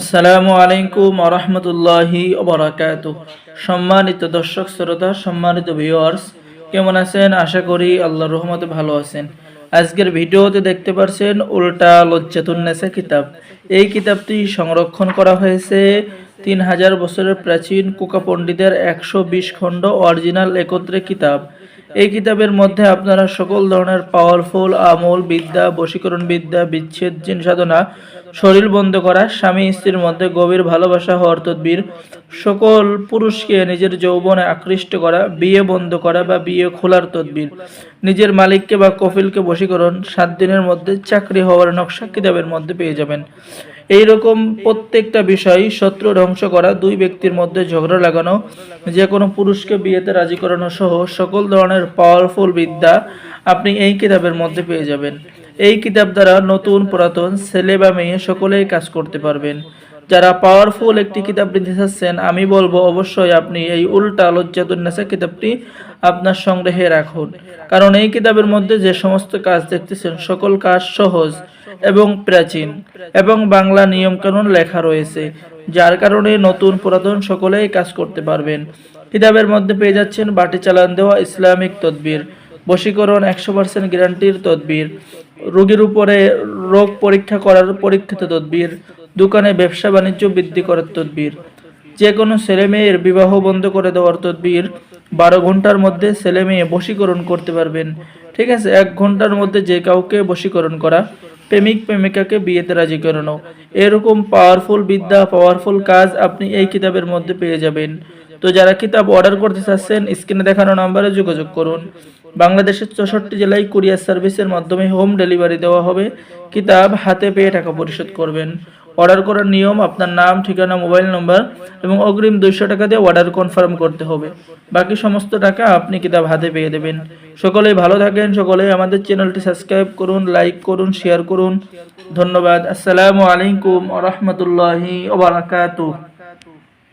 আসসালামু আলাইকুম আরহামতুল্লাহি ওবরাকাত সম্মানিত দর্শক, শ্রোতা, সম্মানিত ভিউয়ার্স কেমন আছেন? আশা করি আল্লাহ রহমতে ভালো আছেন। আজকের ভিডিওতে দেখতে পারছেন উল্টা লজ্জাতুন্নেসা কিতাব। এই কিতাবটি সংরক্ষণ করা হয়েছে তিন হাজার বছরের প্রাচীন কুকা পণ্ডিতের একশো বিশ খণ্ড অরিজিনাল একত্রে কিতাব। এই কিতাবের মধ্যে আপনারা সকল ধরনের পাওয়ারফুল আমল বিদ্যা বশীকরণ বিদ্যা বিচ্ছেদ, জিন সাধনা শরীর বন্ধ করা, স্বামী স্ত্রীর মধ্যে গভীর ভালোবাসা হওয়ার তদ্বির, সকল পুরুষকে নিজের যৌবনে আকৃষ্ট করা, বিয়ে বন্ধ করা বা বিয়ে খোলার তদ্বির। নিজের মালিককে বা কফিলকে বশীকরণ, সাত দিনের মধ্যে চাকরি হওয়ার নকশা কিতাবের মধ্যে পেয়ে যাবেন। এই রকম প্রত্যেকটা বিষয় শত্রু ধ্বংস করা, দুই ব্যক্তির মধ্যে ঝগড়া লাগানো, যে কোনো পুরুষকে বিয়েতে রাজি করানো সহ সকল ধরনের পাওয়ারফুল বিদ্যা আপনি এই কিতাবের মধ্যে পেয়ে যাবেন। এই কিতাব দ্বারা নতুন, পুরাতন, ছেলে বা মেয়ে সকলেই কাজ করতে পারবেন। যারা পাওয়ারফুল একটি কিতাব নিতে চাচ্ছেন, আমি বলব অবশ্যই আপনি এই উল্টা লজ্জাতুন্নেসা কিতাবটি আপনার সংগ্রহে রাখুন। কারণ এই কিতাবের মধ্যে যে সমস্ত কাজ দেখতেছেন, সকল কাজ সহজ এবং প্রাচীন এবং বাংলা নিয়মকানুন লেখা রয়েছে, যার কারণে নতুন, পুরাতন সকলেই কাজ করতে পারবেন। কিতাবের মধ্যে পেয়ে যাচ্ছেন বাটি চালান দেওয়া ইসলামিক তদবির, বশীকরণ একশো পার্সেন্ট গ্যারান্টির তদবির রোগীর উপরে রোগ পরীক্ষা করার পরীক্ষিত তদবির, দোকানে ব্যবসা বাণিজ্য বৃদ্ধি করার তদবির যে কোনো ছেলে মেয়ের বিবাহ বন্ধ করে দেওয়ার তদবির, বারো ঘণ্টার মধ্যে ছেলে মেয়ে বশীকরণ করতে পারবেন। ঠিক আছে, এক ঘণ্টার মধ্যে যে কাউকে বশীকরণ করা, প্রেমিক প্রেমিকাকে বিয়েতে রাজি করানো। এরকম পাওয়ারফুল বিদ্যা পাওয়ারফুল কাজ আপনি এই কিতাবের মধ্যে পেয়ে যাবেন। তো যারা কিতাব অর্ডার করতে চাচ্ছেন স্ক্রিনে দেখানো নাম্বারে যোগাযোগ করুন। বাংলাদেশের চৌষট্টি জেলায় কুরিয়ার সার্ভিসের মাধ্যমে হোম ডেলিভারি দেওয়া হবে। কিতাব হাতে পেয়ে টাকা পরিশোধ করবেন। অর্ডার করার নিয়ম, আপনার নাম, ঠিকানা মোবাইল নম্বর এবং অগ্রিম দুইশো টাকা দিয়ে অর্ডার কনফার্ম করতে হবে। বাকি সমস্ত টাকা আপনি কিতাব হাতে পেয়ে দেবেন। সকলেই ভালো থাকেন, সকলেই আমাদের চ্যানেলটি সাবস্ক্রাইব করুন লাইক করুন শেয়ার করুন। ধন্যবাদ। আসসালামু আলাইকুম রহমতুল্লাহি ওবরাকাতুহ